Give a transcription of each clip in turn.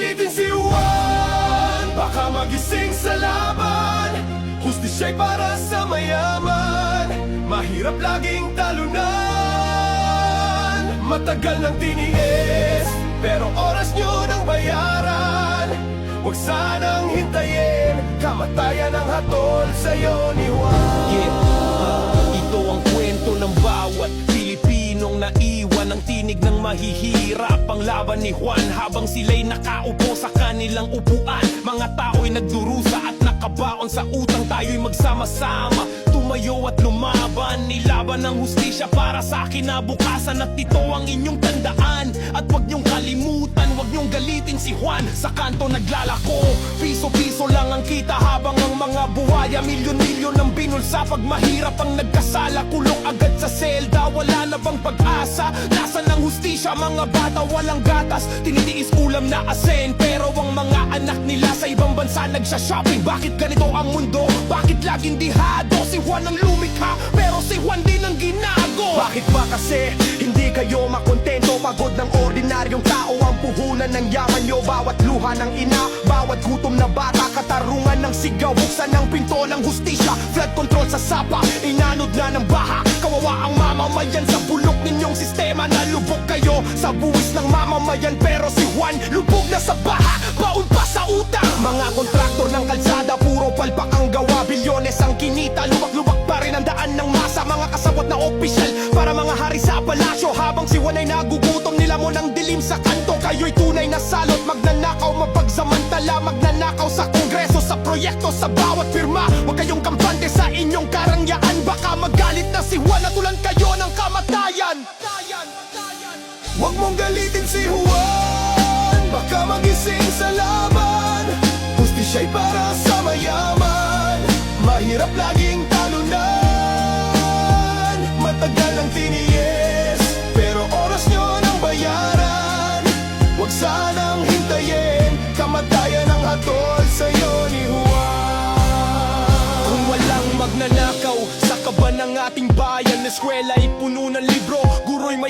galitin si Juan Baka magising sa laban. Hustisya'y para sa mayaman Mahirap laging talunan. Matagal nang tiniis Pero oras nyo nang bayaran. Huwag sanang hintayin Kamatayan ang hatol sa'yo ni Juan. Yeah. Ito ang kwento ng bawat Pilipinong naiwan ang tinig ng mahihirap. Ang laban ni Juan habang sila'y nakaupo sa kanilang upuan. Mga tao'y nagdurusa at nakabaon sa utang. Tayo'y magsama-sama Tumayo at lumaban. Nilaban ng hustisya para sa kinabukasan At ito ang inyong tandaan. At Wag galitin si Juan Sa kanto naglalako Piso-piso lang ang kita habang ang mga buhaya Milyon-milyon ang binulsa Pag mahirap ang nagkasala Kulong agad sa selda Wala na bang pag-asa? Nasaan ang hustisya? Mga bata walang gatas Tinitiis ulam na asin Pero ang mga anak nila sa ibang bansa Nagsha-shopping Bakit ganito ang mundo? Bakit laging dihado? Si Juan ang lumikha Pero si Juan din Bakit ba kasi hindi kayo makontento? Pagod ng ordinaryong tao ang puhunan ng yaman nyo. Bawat luha ng ina, bawat gutom na bata Katarungan ng sigaw, buksan ng pinto ng hustisya Flood control sa sapa, inanod na ng baha Kawawa ang mamamayan. Sa bulok ninyong sistema Nalubog kayo sa buwis ng mamamayan. Pero si Juan lubog na sa Mga kasabot na opisyal para mga hari sa palasyo. Habang si Juan ay nagugutom nila mo ng dilim sa kanto. Kayo'y tunay na salot, magnanakaw mapagsamantala Magnanakaw sa kongreso, sa proyekto, sa bawat firma Huwag kayong kampante sa inyong karangyaan. Baka magalit na si Juan at tulan kayo ng kamatayan. Huwag mong galitin si Juan. Baka magising sa laban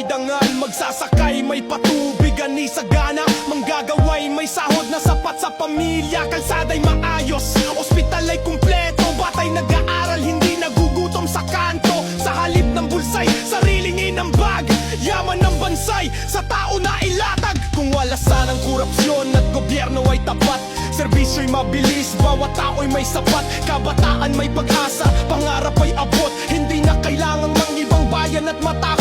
may dangal Magsasakay, may patubig, ani sa gana Manggagaway, may sahod na sapat sa pamilya Kalsada'y maayos, ospital ay kumpleto Batay nag-aaral, hindi nagugutom sa kanto. Sa halip ng bulsay, sariling inambag Yaman ng bansay, sa tao na ilatag. Kung wala sanang korupsyon at gobyerno ay tapat Servisyo'y mabilis, bawat tao'y may sapat. Kabataan may pag-asa, pangarap ay abot Hindi na kailangang mang ibang bayan at matakot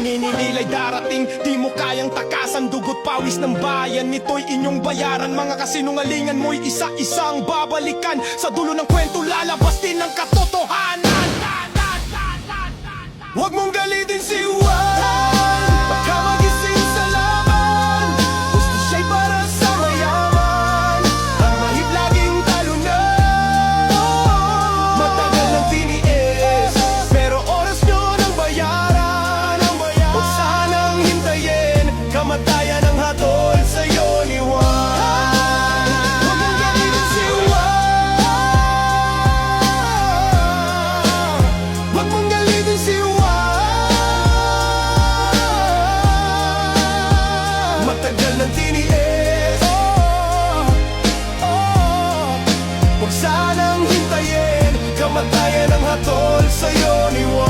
Paninilay darating, di mo kayang takasan. Dugot pawis ng bayan, nito'y inyong bayaran. Mga kasinungalingan mo'y isa-isang babalikan. Sa dulo ng kwento lalabas din ang katotohanan. Huwag mong galitin si Juan sanang hintayin Kamatayan ang hatol sa'yo ni Juan